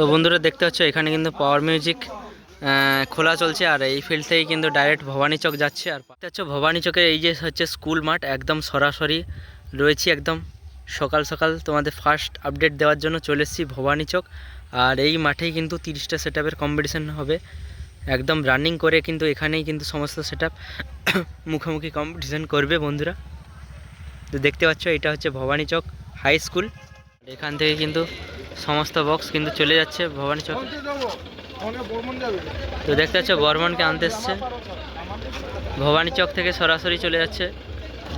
তো বন্ধুরা দেখতে পাচ্ছ, এখানে কিন্তু পাওয়ার মিউজিক খোলা চলছে আর এই ফিল্ড থেকে কিন্তু ডাইরেক্ট ভবানী চক যাচ্ছে। আর দেখতে পাচ্ছ, ভবানী চকে এই যে হচ্ছে স্কুল মাঠ, একদম সরাসরি রয়েছি একদম সকাল সকাল। তোমাদের ফার্স্ট আপডেট দেওয়ার জন্য চলে এসেছি ভবানী চক। আর এই মাঠেই কিন্তু তিরিশটা সেট আপের কম্পিটিশান হবে। একদম রানিং করে কিন্তু এখানেই কিন্তু সমস্ত সেট আপ মুখোমুখি কম্পিটিশান করবে বন্ধুরা। তো দেখতে পাচ্ছ, এটা হচ্ছে ভবানী চক হাই স্কুল এখান থেকে কিন্তু সমস্ত বক্স কিন্তু চলে যাচ্ছে ভবানী চক তো দেখতে পাচ্ছ বর্মনকে আনতে এসছে। ভবানী চক থেকে সরাসরি চলে যাচ্ছে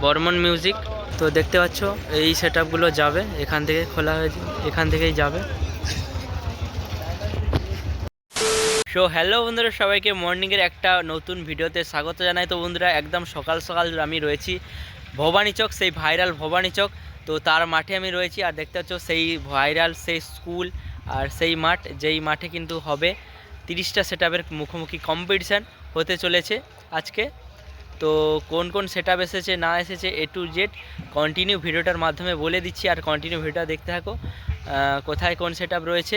বর্মন মিউজিক তো দেখতে পাচ্ছ এই সেট যাবে, এখান থেকে খোলা হয়েছে এখান থেকেই যাবে। সো হ্যালো বন্ধুরা, সবাইকে মর্নিংয়ের একটা নতুন ভিডিওতে স্বাগত জানাই। তো বন্ধুরা, একদম সকাল সকাল আমি রয়েছি ভবানী চক, সেই ভাইরাল ভবানী চক। তো তার মাঠে আমি রয়েছি আর দেখতে পাচ্ছ সেই ভাইরাল সেই স্কুল আর সেই মাঠ, যেই মাঠে কিন্তু হবে তিরিশটা সেট আপের মুখোমুখি কম্পিটিশান হতে চলেছে আজকে। তো কোন কোন সেট এসেছে, না এসেছে এ টু জেড কন্টিনিউ ভিডিওটার মাধ্যমে বলে দিচ্ছি আর কন্টিনিউ ভিডিওটা দেখতে থাকো কোথায় কোন সেট রয়েছে।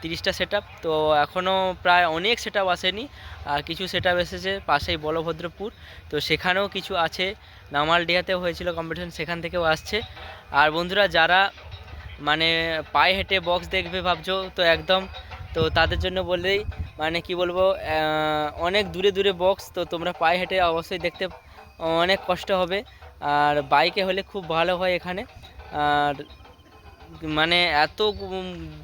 তিরিশটা সেট তো এখনও প্রায় অনেক সেট আসেনি। কিছু সেট এসেছে পাশেই বলভদ্রপুর, তো সেখানেও কিছু আছে। নামালডিহাতেও হয়েছিল কম্পিটিশন সেখান থেকেও আসছে। আর বন্ধুরা, যারা মানে পায়ে হেঁটে বক্স দেখবে ভাবছ, তো একদম, তো তাদের জন্য বললেই মানে কি বলব অনেক দূরে দূরে বক্স তো তোমরা পায়ে হেঁটে অবশ্যই দেখতে, অনেক কষ্ট হবে। আর বাইকে হলে খুব ভালো হয় এখানে। আর মানে এত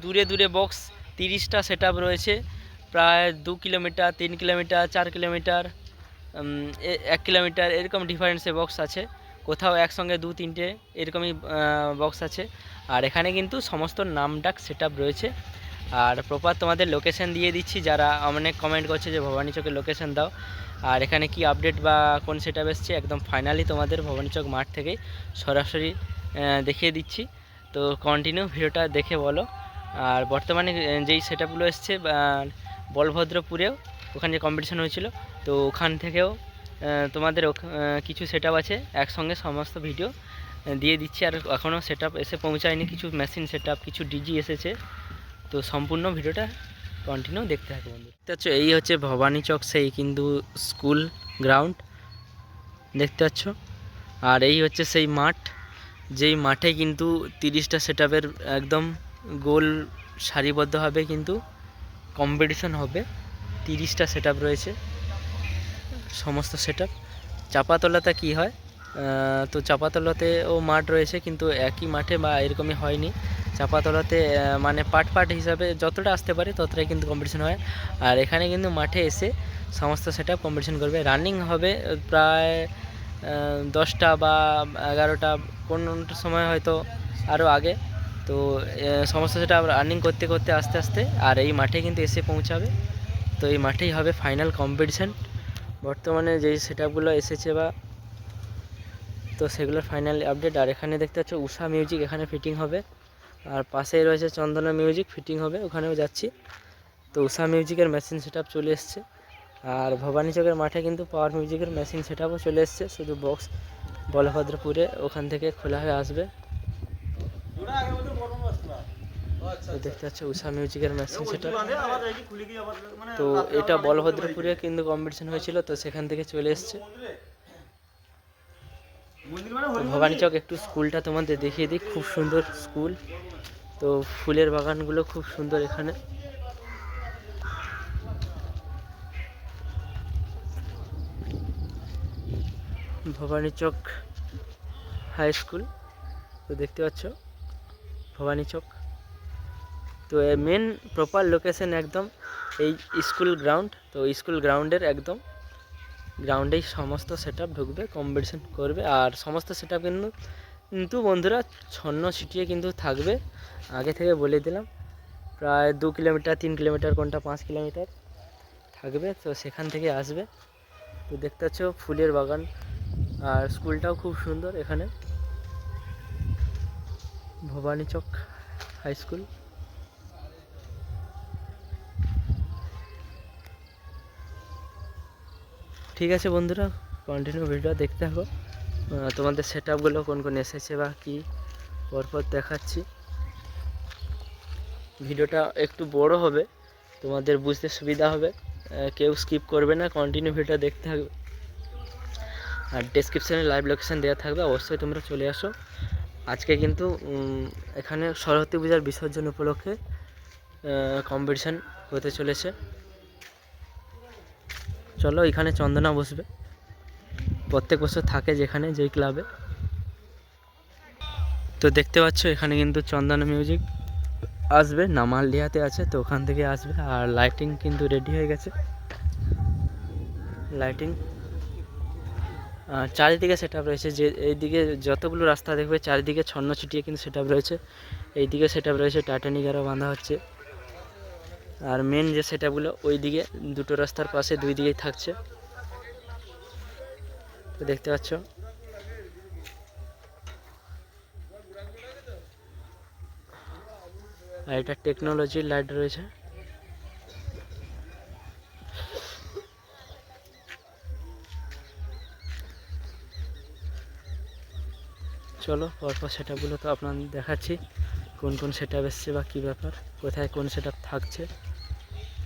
দূরে দূরে বক্স তিরিশটা সেট রয়েছে। প্রায় দু কিলোমিটার তিন কিলোমিটার চার কিলোমিটার এক কিলোমিটার এরকম ডিফারেন্সে বক্স আছে। কোথাও একসঙ্গে দু, তিনটে এরকমই বক্স আছে। আর এখানে কিন্তু সমস্ত নাম ডাক সেট রয়েছে। আর প্রপার তোমাদের লোকেশন দিয়ে দিচ্ছি, যারা অনেক কমেন্ট করছে যে ভবানী চকের লোকেশন দাও। আর এখানে কি আপডেট বা কোন সেট এসছে, একদম ফাইনালি তোমাদের ভবানী চক মাঠ থেকেই সরাসরি দেখিয়ে দিচ্ছি। তো কন্টিনিউ ভিডিওটা দেখে বলো। আর বর্তমানে যেই সেট আপগুলো এসছে বলভদ্রপুরেও ওখানে যে কম্পিটিশান হয়েছিল, তো ওখান থেকেও তোমাদের কিছু সেট আছে, একসঙ্গে সমস্ত ভিডিও দিয়ে দিচ্ছি। আর এখনও সেট এসে পৌঁছায়নি, কিছু মেশিন সেট কিছু ডিজি এসেছে। তো সম্পূর্ণ ভিডিওটা কন্টিনিউ দেখতে থাকো বন্ধু দেখতে পাচ্ছ, এই হচ্ছে ভবানী চক, সেই কিন্তু স্কুল গ্রাউন্ড দেখতে পাচ্ছ? আর এই হচ্ছে সেই মাঠ। যেই মাঠে কিন্তু তিরিশটা সেট একদম গোল সারিবদ্ধভাবে কিন্তু কম্পিটিশন হবে, তিরিশটা সেট রয়েছে, সমস্ত সেট আপ চাপাতলাতে কী হয়? তো চাপাতলাতেও মাঠ রয়েছে কিন্তু একই মাঠে বা এরকমই হয়নি। চাপাতলাতে মানে পার্ট পার্ট হিসাবে যতটা আসতে পারে ততটাই কিন্তু কম্পিটিশন হয়। আর এখানে কিন্তু মাঠে এসে সমস্ত সেট আপ কম্পিটিশন করবে। রানিং হবে প্রায় দশটা বা এগারোটা কোনো সময় হয়তো আরও আগে। তো সমস্ত সেটা রানিং করতে করতে, আস্তে আস্তে, আর এই মাঠে কিন্তু এসে পৌঁছাবে। তো এই মাঠেই হবে ফাইনাল কম্পিটিশান বর্তমানে যেই সেট এসেছে বা তো সেগুলোর ফাইনাল আপডেট আর এখানে দেখতে পাচ্ছ উষা মিউজিক এখানে ফিটিং হবে। আর পাশেই রয়েছে চন্দনা মিউজিক ফিটিং হবে। ওখানেও যাচ্ছি। তো উষা মিউজিকের মেশিন সেট চলে এসছে। আর ভবানী চকের মাঠে কিন্তু পাওয়ার মিউজিকের মেশিন সেট চলে এসছে শুধু বক্স বলভদ্রপুরে ওখান থেকে খোলা হয়ে আসবে। দেখতে পাচ্ছ উষা মিউজিকের মেশিন সেটা তো এটা বলভদ্রপুরে কিন্তু কম্পিটিশন হয়েছিল তো সেখান থেকে চলে এসছে। ভবানী চক একটু স্কুলটা তোমাদের দেখিয়ে দিই খুব সুন্দর স্কুল তো ফুলের বাগানগুলো খুব সুন্দর এখানে। ভবানী চক হাই স্কুল, তো দেখতে পাচ্ছ, ভবানী চক। তো মেন প্রপার লোকেশন একদম এই স্কুল গ্রাউন্ড তো স্কুল গ্রাউন্ডের একদম গ্রাউন্ডেই সমস্ত সেট ঢুকবে কম্পিটিশন করবে, আর সমস্ত সেট কিন্তু কিন্তু বন্ধুরা ছন্ন ছিটিয়ে কিন্তু থাকবে। আগে থেকে বলে দিলাম, প্রায় দু কিলোমিটার, তিন কিলোমিটার, কোনটা পাঁচ কিলোমিটার থাকবে, তো সেখান থেকে আসবে। তো দেখতে পাচ্ছ, ফুলের বাগান। আর স্কুলটাও খুব সুন্দর এখানে। Bhabani Chak high school. ঠিক আছে বন্ধুরা কন্টিনিউ ভিডিও দেখতে থাকো। তোমাদের সেট আপগুলো কোন কোন এসেছে বা কী, পরপর দেখাচ্ছি। ভিডিওটা একটু বড় হবে, তোমাদের বুঝতে সুবিধা হবে। কেউ স্কিপ করবে না কন্টিনিউ ভিডিওটা দেখতে থাকবে। আর ডেসক্রিপশানে লাইভ লোকেশান দেওয়া থাকবে, অবশ্যই তোমরা চলে আসো। আজকে কিন্তু এখানে সরস্বতী পূজার বিসর্জন উপলক্ষে কম্পিটিশান হতে চলেছে। চলো, এখানে চন্দনা বসবে। প্রত্যেক বছর থাকে যেখানে, যেই ক্লাবে তো দেখতে পাচ্ছ, এখানে কিন্তু চন্দনা মিউজিক আসবে নামালডিহাতে আছে, তো ওখান থেকে আসবে। আর লাইটিং কিন্তু রেডি হয়ে গেছে। লাইটিং চারিদিকে সেট রয়েছে যে এইদিকে যতগুলো রাস্তা দেখবে চারিদিকে ছন্ন ছিটিয়ে কিন্তু সেট রয়েছে। এইদিকে সেট রয়েছে টাটানিক আরও বাঁধা হচ্ছে। আর মেন যে সেটআপগুলো ওই দিকে দুটো রাস্তার পাশে দুই দিকেই থাকছে। তো দেখতে পাচ্ছ। আর এটা টেকনোলজির লাইট রয়েছে। চলো, পরপর সেটআপগুলো তো আপনাদের দেখাচ্ছি, কোন কোন সেটআপ এসছে বা কী ব্যাপার, কোথায় কোন সেটআপ থাকছে।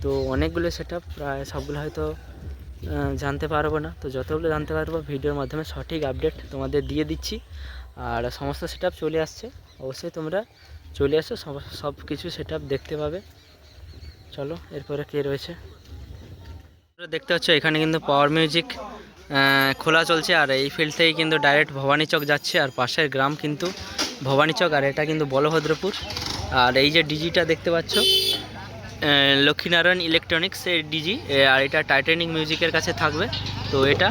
তো অনেকগুলো সেটআপ প্রায় সবগুলো হয়তো জানতে পারব না। তো যতগুলো জানতে পারব, ভিডিওর মাধ্যমে সঠিক আপডেট তোমাদের দিয়ে দিচ্ছি। আর সমস্ত সেটআপ চলে আসছে, অবশ্যই তোমরা চলে আসো সব কিছু সেটআপ দেখতে পাবে। চলো, এরপরে কে রয়েছে? দেখতে পাচ্ছ, এখানে কিন্তু পাওয়ার মিউজিক খোলা চলছে আর এই ফিল্ড থেকে কিন্তু ডাইরেক্ট ভবানী চক যাচ্ছে আর পাশের গ্রাম কিন্তু ভবানী চক আর এটা কিন্তু বলভদ্রপুর। আর এই যে ডিজিটা দেখতে পাচ্ছ লক্ষ্মীনারায়ণ ইলেকট্রনিক্স এর ডিজি আর এটা টাইটানিক মিউজিকের কাছে থাকবে, তো এটা।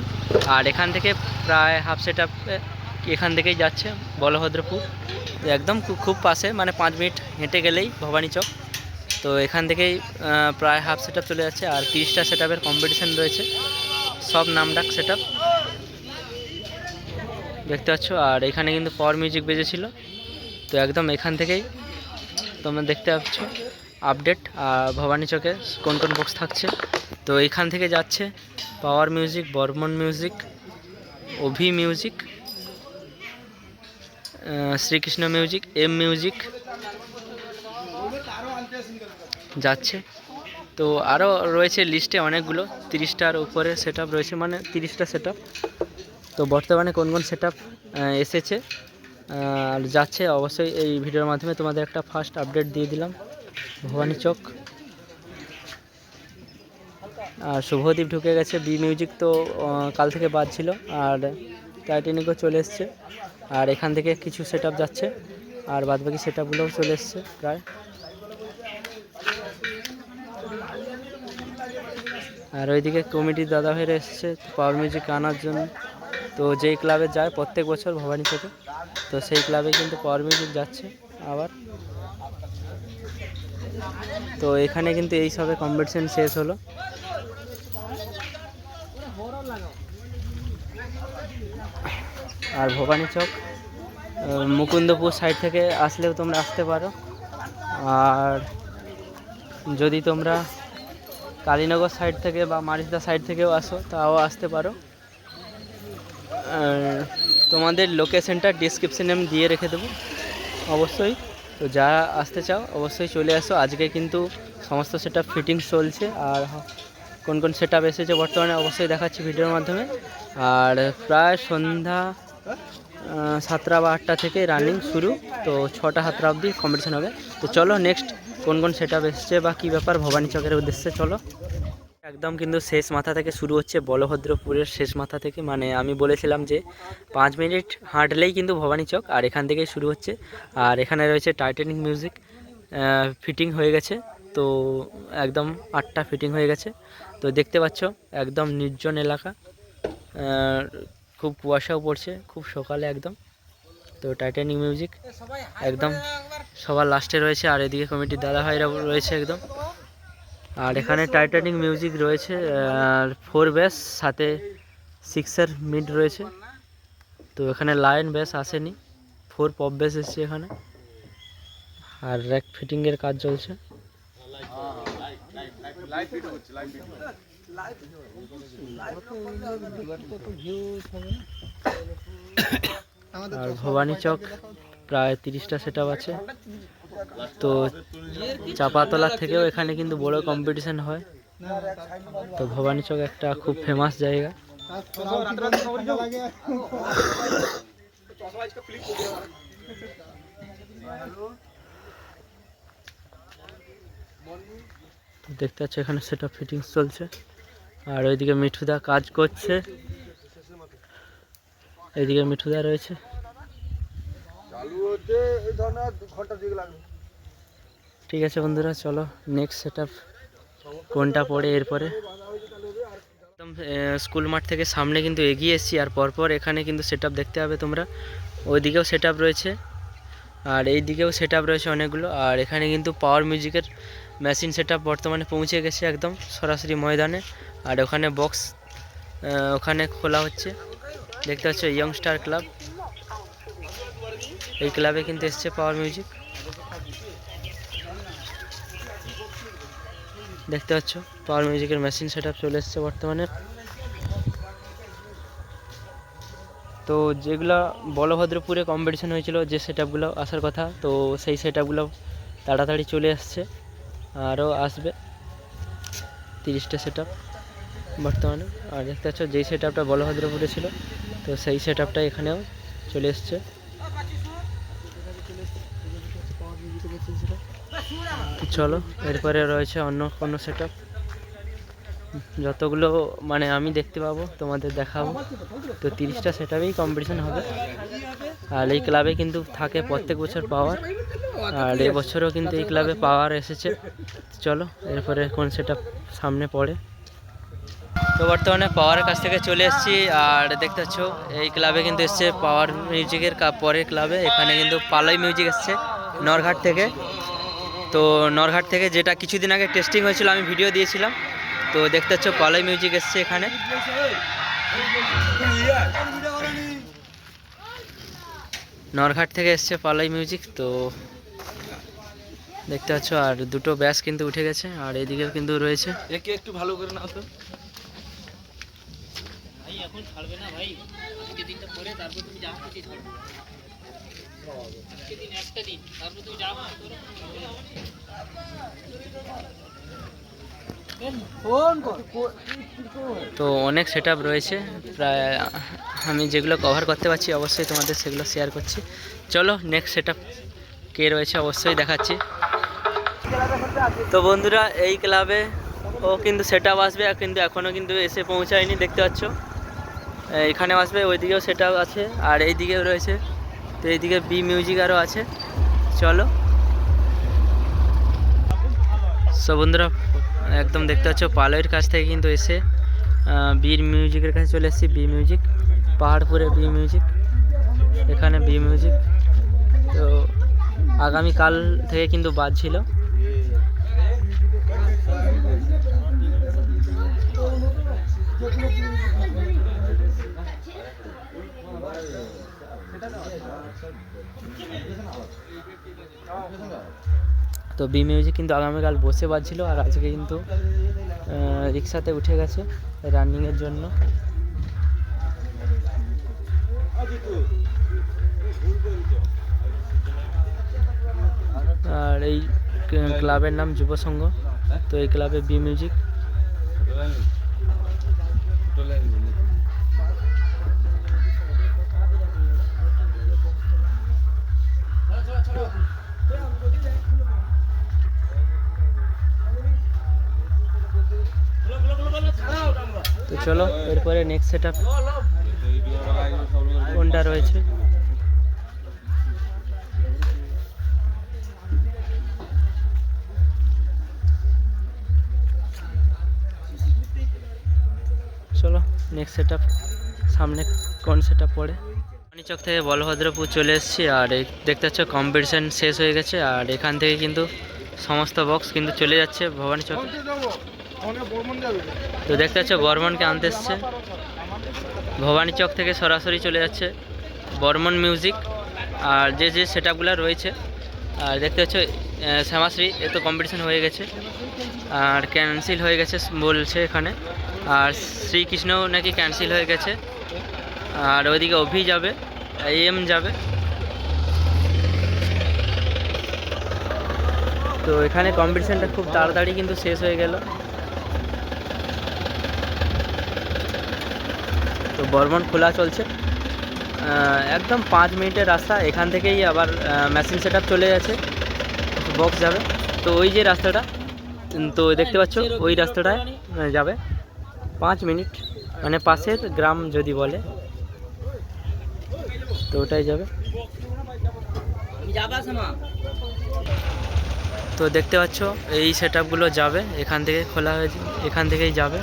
আর এখান থেকে প্রায় হাফ সেট আপ এখান থেকেই যাচ্ছে বলভদ্রপুর। একদম খুব পাশে মানে পাঁচ মিনিট হেঁটে গেলেই ভবানী চক। তো এখান থেকেই প্রায় হাফ সেট চলে যাচ্ছে আর তিরিশটা সেট আপের কম্পিটিশান রয়েছে। সব নামডাক সেট আপ দেখতে পাচ্ছ? আর এখানে কিন্তু পাওয়ার মিউজিক বেজেছিল। তো একদম এখান থেকেই তোমরা দেখতে পাচ্ছ আপডেট আর ভবানী চকে কোন কোন বক্স থাকছে? তো এখান থেকে যাচ্ছে power music Barman music Abhi music Shrikrishna music M music যাচ্ছে। তো আরও রয়েছে লিস্টে অনেকগুলো তিরিশটার উপরে সেট রয়েছে মানে তিরিশটা সেট তো বর্তমানে কোন কোন সেট এসেছে? আর যাচ্ছে, অবশ্যই এই ভিডিওর মাধ্যমে তোমাদের একটা ফার্স্ট আপডেট দিয়ে দিলাম। ভবানী চক। আর শুভদীপ ঢুকে গেছে বি মিউজিক তো কাল থেকে বাদ ছিল, আর টাইটেনিকও চলে এসছে। আর এখান থেকে কিছু সেট যাচ্ছে, আর বাদবাকি সেট চলে এসছে প্রায়। আর ওইদিকে কমিটির দাদা ভাইরা এসেছে পাওয়ার মিউজিক আনার জন্য। তো যেই ক্লাবে যায়, প্রত্যেক বছর ভবানী থেকে তো সেই ক্লাবে কিন্তু পাওয়ার মিউজিক যাচ্ছে আবার। তো এখানে কিন্তু এই সবে কম্পিটিশন শেষ হলো। আর ভবানী চক মুকুন্দপুর সাইড থেকে আসলেও তোমরা আসতে পারো। আর যদি তোমরা কালীনগর সাইড থেকে বা মারিসদা সাইড থেকেও আসো, তাও আসতে পারো। তোমাদের লোকেশনটা ডিসক্রিপশানে আমি দিয়ে রেখে দেবো। অবশ্যই, তো যারা আসতে চাও, অবশ্যই চলে আসো। আজকে কিন্তু সমস্ত সেটা ফিটিং চলছে, আর কোন কোন সেট এসেছে বর্তমানে অবশ্যই দেখাচ্ছি ভিডিওর মাধ্যমে। আর প্রায় সন্ধ্যা সাতটা বা আটটা থেকে রানিং শুরু, তো ছটা, সাতটা অবধি কম্পিটিশন হবে। তো চলো নেক্সট কোন কোন সেট আপ এসছে বা কী ব্যাপার, ভবানী চকের উদ্দেশ্যে চলো। একদম কিন্তু শেষ মাথা থেকে শুরু হচ্ছে, বলভদ্রপুরের শেষ মাথা থেকে। মানে আমি বলেছিলাম যে পাঁচ মিনিট হাঁটলেই কিন্তু ভবানী চক, আর এখান থেকেই শুরু হচ্ছে। আর এখানে রয়েছে টাইটানিক মিউজিক ফিটিং হয়ে গেছে। তো একদম আটটা ফিটিং হয়ে গেছে। তো দেখতে পাচ্ছ, একদম নির্জন এলাকা। খুব কুয়াশাও পড়ছে, খুব সকালে একদম। তো টাইটানিক মিউজিক একদম সবার লাস্টে রয়েছে, আর এদিকে কমিটির দাদা ভাইরা রয়েছে একদম। আর এখানে টাইটানিক মিউজিক রয়েছে, আর ফোর ব্যাস সাথে সিক্সের মিড রয়েছে। তো এখানে লাইন ব্যাস আসেনি ফোর পপ ব্যাস এসছে এখানে। আর র্যাক ফিটিংয়ের কাজ চলছে। আর ভবানী চক প্রায় তিরিশটা সেট আছে। তো চাপাতলা থেকেও এখানে কিন্তু বড় কম্পিটিশন হয়। তো ভবানী চক একটা খুব ফেমাস জায়গা। দেখতে পাচ্ছ এখানে সেটা ফিটিংস চলছে। আর ওইদিকে মিঠুদা কাজ করছে। এইদিকে মিঠুদা রয়েছে। ঠিক আছে বন্ধুরা চলো নেক্সট সেট কোনটা পড়ে এরপরে। একদম স্কুল মাঠ থেকে সামনে কিন্তু এগিয়ে এসেছি আর পরপর এখানে কিন্তু সেট দেখতে হবে তোমরা। ওইদিকেও সেট রয়েছে আর এই দিকেও সেট রয়েছে অনেকগুলো আর এখানে কিন্তু পাওয়ার মিউজিকের মেশিন সেট বর্তমানে পৌঁছে গেছে একদম সরাসরি ময়দানে। আর ওখানে বক্স ওখানে খোলা হচ্ছে। দেখতে পাচ্ছ ইয়ংস্টার ক্লাব এই ক্লাবে কিন্তু এসছে পাওয়ার মিউজিক দেখতে পাচ্ছ পাওয়ার মিউজিকের মেশিন সেট চলে এসছে বর্তমানে। তো যেগুলো বলভদ্রপুরে কম্পিটিশন হয়েছিল যে সেট আসার কথা, তো সেই সেট তাড়াতাড়ি চলে আসছে। আরও আসবে। তিরিশটা সেট বর্তমানে। আর দেখতে পাচ্ছ, যেই সেট আপটা বলভদ্রপুরে ছিল, তো সেই সেট আপটা এখানেও চলে এসছে। চলো, এরপরে রয়েছে অন্য কোনো সেট যতগুলো মানে আমি দেখতে পাবো, তোমাদের দেখাবো। তো তিরিশটা সেট আপেই কম্পিটিশন হবে। আর এই ক্লাবে কিন্তু থাকে প্রত্যেক বছর পাওয়ার আর এবছরও কিন্তু এই ক্লাবে পাওয়ার এসেছে। চলো, এরপরে কোন সেট সামনে পড়ে। তো বর্তমানে পাওয়ারের কাছ থেকে চলে এসেছি, আর দেখতে পাচ্ছ, এই ক্লাবে কিন্তু এসছে পাওয়ার মিউজিকের পরের ক্লাবে এখানে কিন্তু পালই মিউজিক এসছে নরঘাট থেকে। তো নরঘাট থেকে যেটা কিছুদিন আগে টেস্টিং হয়েছিল, আমি ভিডিও দিয়েছিলাম। তো দেখতে পাচ্ছ, পালই মিউজিক এসছে এখানে। নরঘাট থেকে এসছে পালাই মিউজিক তো দেখতে পাচ্ছ, আর দুটো ব্যাস কিন্তু উঠে গেছে, আর এদিকেও কিন্তু রয়েছে। একে একটু ভালো করে নাও তো। তো অনেক সেট রয়েছে। প্রায় আমি যেগুলো কভার করতে পারছি অবশ্যই তোমাদের সেগুলো শেয়ার করছি। চলো নেক্সট সেট কে রয়েছে অবশ্যই দেখাচ্ছি। তো বন্ধুরা এই ক্লাবে ও কিন্তু সেট আসবে আর কিন্তু এখনও কিন্তু এসে পৌঁছায়নি দেখতে পাচ্ছ। এখানে আসবে, ওইদিকেও সেট আছে, আর এই দিকেও রয়েছে, তো এইদিকে বি মিউজিক আরও আছে। চলো। সো বন্ধুরা, একদম দেখতে পাচ্ছ, পালয়ের কাছ থেকে কিন্তু এসে বীর মিউজিকের কাছে চলে এসেছি বি মিউজিক পাহাড়পুরে বি মিউজিক এখানে বি মিউজিক তো আগামীকাল থেকে কিন্তু বাজছিল তো বি মিউজিক কিন্তু আগামীকাল বসে বাজছিল আর আজকে কিন্তু রিক্সাতে উঠে গেছে রানিংয়ের জন্য। আর এই ক্লাবের নাম যুব সংঘ। তো এই ক্লাবে বি মিউজিক চলো, এরপরে নেক্সট সেট আপ কোনটা রয়েছে। চলো নেক্সট সেট সামনে কোন সেট আপ পড়ে? চক থেকে বলভদ্রপুর চলে এসেছি, আর দেখতে পাচ্ছ কম্পিটিশান শেষ হয়ে গেছে, আর এখান থেকে কিন্তু সমস্ত বক্স কিন্তু চলে যাচ্ছে ভবানী চকে তো দেখতে পাচ্ছ, বর্মনকে আনতে এসছে। ভবানী চক থেকে সরাসরি চলে যাচ্ছে বর্মন মিউজিক। আর যে যে সেট রয়েছে, আর দেখতে পাচ্ছ শ্যামাশ্রী, এ তো কম্পিটিশন হয়ে গেছে। আর ক্যান্সেল হয়ে গেছে বলছে এখানে। আর শ্রীকৃষ্ণও নাকি ক্যান্সেল হয়ে গেছে। আর ওইদিকে অভি যাবে, এম যাবে। তো এখানে কম্পিটিশানটা খুব তাড়াতাড়ি কিন্তু শেষ হয়ে গেল। তো বর্মন খোলা চলছে। একদম পাঁচ মিনিটের রাস্তা, এখান থেকেই আবার মেশিন সেট চলে যাচ্ছে। বক্স যাবে। তো ওই যে রাস্তাটা তো দেখতে পাচ্ছ, ওই রাস্তাটায় যাবে। পাঁচ মিনিট মানে পাশের গ্রাম যদি বলে, তো ওটাই যাবে। তো দেখতে পাচ্ছ, এই সেট যাবে, এখান থেকে খোলা হয়েছে, এখান থেকেই যাবে।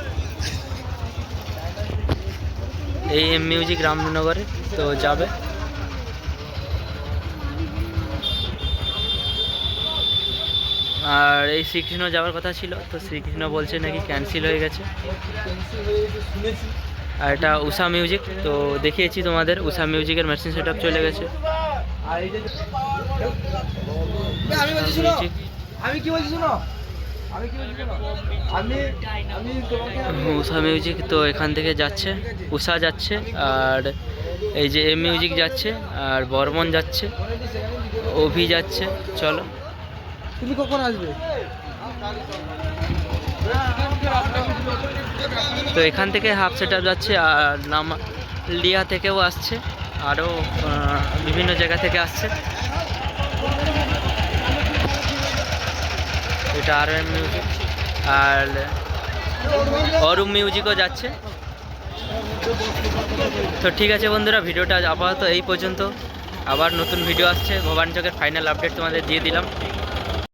এই এম মিউজিক রামনগরে তো যাবে। আর এই শ্রীকৃষ্ণ যাওয়ার কথা ছিল তো শ্রীকৃষ্ণ বলছে নাকি ক্যান্সেল হয়ে গেছে। আর এটা উষা মিউজিক তো দেখিয়েছি তোমাদের উষা মিউজিকের মেশিন সেট আপ চলে গেছে। আমি কি বলছি শোনো? উষা মিউজিক তো এখান থেকে যাচ্ছে উষা যাচ্ছে আর এই যে এম মিউজিক যাচ্ছে আর বর্মন যাচ্ছে অভি যাচ্ছে চলো। তুমি কখন আসবে? তো এখান থেকে হাফ সেট যাচ্ছে আর নাম লিয়া থেকেও আসছে আরও বিভিন্ন জায়গা থেকে আসছে। এম মিউজিক আর অরুম মিউজিকও যাচ্ছে। তো ঠিক আছে বন্ধুরা, ভিডিওটা আপাতত এই পর্যন্ত। আবার নতুন ভিডিও আসছে ভবানী চকের ফাইনাল আপডেট তোমাদের দিয়ে দিলাম।